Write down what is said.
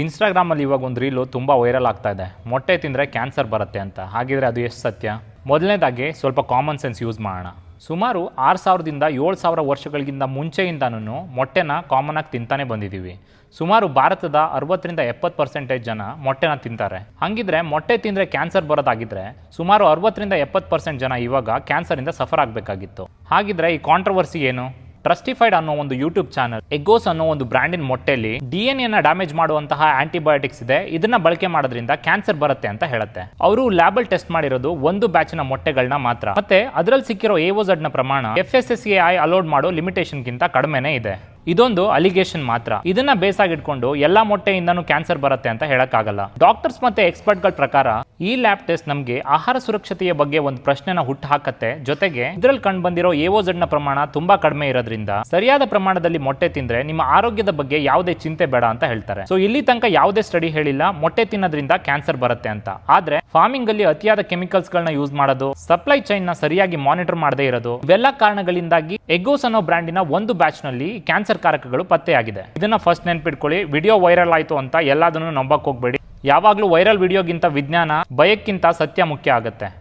ಇನ್ಸ್ಟಾಗ್ರಾಮಲ್ಲಿ ಇವಾಗ ಒಂದು ರೀಲು ತುಂಬ ವೈರಲ್ ಆಗ್ತಾ ಇದೆ. ಮೊಟ್ಟೆ ತಿಂದರೆ ಕ್ಯಾನ್ಸರ್ ಬರುತ್ತೆ ಅಂತ. ಹಾಗಿದ್ರೆ ಅದು ಎಷ್ಟು ಸತ್ಯ? ಮೊದಲನೇದಾಗಿ ಸ್ವಲ್ಪ ಕಾಮನ್ ಸೆನ್ಸ್ ಯೂಸ್ ಮಾಡೋಣ. ಸುಮಾರು ಆರು ಸಾವಿರದಿಂದ ಏಳು ಸಾವಿರ ವರ್ಷಗಳಿಗಿಂತ ಮುಂಚೆಯಿಂದನೂ ಮೊಟ್ಟೆನ ಕಾಮನ್ ಆಗಿ ತಿಂತಾನೆ ಬಂದಿದ್ದೀವಿ ಸುಮಾರು ಭಾರತದ ಅರವತ್ತರಿಂದ ಎಪ್ಪತ್ತು ಪರ್ಸೆಂಟೇಜ್ ಜನ ಮೊಟ್ಟೆನ ತಿಂತಾರೆ. ಹಾಗಿದ್ರೆ ಮೊಟ್ಟೆ ತಿಂದರೆ ಕ್ಯಾನ್ಸರ್ ಬರೋದಾಗಿದ್ರೆ ಸುಮಾರು ಅರವತ್ತರಿಂದ ಎಪ್ಪತ್ತು ಪರ್ಸೆಂಟ್ ಜನ ಇವಾಗ ಕ್ಯಾನ್ಸರಿಂದ ಸಫರ್ ಆಗಬೇಕಾಗಿತ್ತು. ಹಾಗಿದ್ರೆ ಈ ಕಾಂಟ್ರವರ್ಸಿ ಏನು? ಟ್ರಸ್ಟಿಫೈಡ್ ಅನ್ನೋ ಒಂದು ಯೂಟ್ಯೂಬ್ ಚಾನಲ್ ಎಗ್ಗೋಸ್ ಅನ್ನೋ ಒಂದು ಬ್ರ್ಯಾಂಡಿನ ಮೊಟ್ಟೆಲಿ ಡಿ ಎನ್ ಎನ ಡ್ಯಾಮೇಜ್ ಮಾಡುವಂತಹ ಆಂಟಿಬಯೋಟಿಕ್ಸ್ ಇದೆ. ಇದನ್ನ ಬಳಕೆ ಮಾಡೋದ್ರಿಂದ ಕ್ಯಾನ್ಸರ್ ಬರುತ್ತೆ ಅಂತ ಹೇಳುತ್ತೆ. ಅವರು ಲ್ಯಾಬಲ್ ಟೆಸ್ಟ್ ಮಾಡಿರೋದು ಒಂದು ಬ್ಯಾಚ್ನ ಮೊಟ್ಟೆಗಳನ್ನ ಮಾತ್ರ. ಮತ್ತೆ ಅದರಲ್ಲಿ ಸಿಕ್ಕಿರೋ ಎಒಝಡ್ ಪ್ರಮಾಣ F S S A I allowed ಮಾಡೋ ಲಿಮಿಟೇಷನ್ ಗಿಂತ ಕಡಿಮೆನೇ ಇದೆ. ಇದೊಂದು ಅಲಿಗೇಷನ್ ಮಾತ್ರ. ಇದನ್ನ ಬೇಸಾಗಿಟ್ಕೊಂಡು ಎಲ್ಲಾ ಮೊಟ್ಟೆಯಿಂದನೂ ಕ್ಯಾನ್ಸರ್ ಬರುತ್ತೆ ಅಂತ ಹೇಳಕ್ಕಾಗಲ್ಲ. ಡಾಕ್ಟರ್ಸ್ ಮತ್ತೆ ಎಕ್ಸ್ಪರ್ಟ್ಗಳ ಪ್ರಕಾರ ಈ ಲ್ಯಾಬ್ ಟೆಸ್ಟ್ ನಮಗೆ ಆಹಾರ ಸುರಕ್ಷತೆಯ ಬಗ್ಗೆ ಒಂದು ಪ್ರಶ್ನೆನ ಹುಟ್ಟು ಹಾಕತ್ತೆ. ಜೊತೆಗೆ ಇದ್ರಲ್ಲಿ ಕಂಡು ಬಂದಿರೋ ಎಒಝಡ್ನ ಪ್ರಮಾಣ ತುಂಬಾ ಕಡಿಮೆ ಇರೋದ್ರಿಂದ ಸರಿಯಾದ ಪ್ರಮಾಣದಲ್ಲಿ ಮೊಟ್ಟೆ ತಿಂದ್ರೆ ನಿಮ್ಮ ಆರೋಗ್ಯದ ಬಗ್ಗೆ ಯಾವುದೇ ಚಿಂತೆ ಬೇಡ ಅಂತ ಹೇಳ್ತಾರೆ. ಸೊ ಇಲ್ಲಿ ತನಕ ಯಾವುದೇ ಸ್ಟಡಿ ಹೇಳಿಲ್ಲ, ಮೊಟ್ಟೆ ತಿನ್ನೋದ್ರಿಂದ ಕ್ಯಾನ್ಸರ್ ಬರುತ್ತೆ ಅಂತ. ಆದ್ರೆ ಫಾರ್ಮಿಂಗ್ ಅಲ್ಲಿ ಅತಿಯಾದ ಕೆಮಿಕಲ್ಸ್ ಗಳನ್ನ ಯೂಸ್ ಮಾಡೋದು ಸಪ್ಲೈ ಚೈನ್ನ ಸರಿಯಾಗಿ ಮಾನಿಟರ್ ಮಾಡದೇ ಇರೋದು, ಇವೆಲ್ಲ ಕಾರಣಗಳಿಂದಾಗಿ ಎಗ್ಗೋಸ್ ಅನ್ನೋ ಬ್ರ್ಯಾಂಡಿನ ಒಂದು ಬ್ಯಾಚ್ನಲ್ಲಿ ಕ್ಯಾನ್ಸರ್ ಕಾರಕಗಳು ಪತ್ತೆಯಾಗಿದೆ. ಇದನ್ನ ಫಸ್ಟ್ ನೆನ್ಪಿಟ್ಕೊಳ್ಳಿ. ವಿಡಿಯೋ ವೈರಲ್ ಆಯ್ತು ಅಂತ ಎಲ್ಲದನ್ನು ನಂಬಕ್ ಹೋಗ್ಬೇಡಿ. ಯಾವಾಗ್ಲೂ ವೈರಲ್ ವಿಡಿಯೋಗಿಂತ ವಿಜ್ಞಾನ, ಭಯಕ್ಕಿಂತ ಸತ್ಯ ಮುಖ್ಯ ಆಗುತ್ತೆ.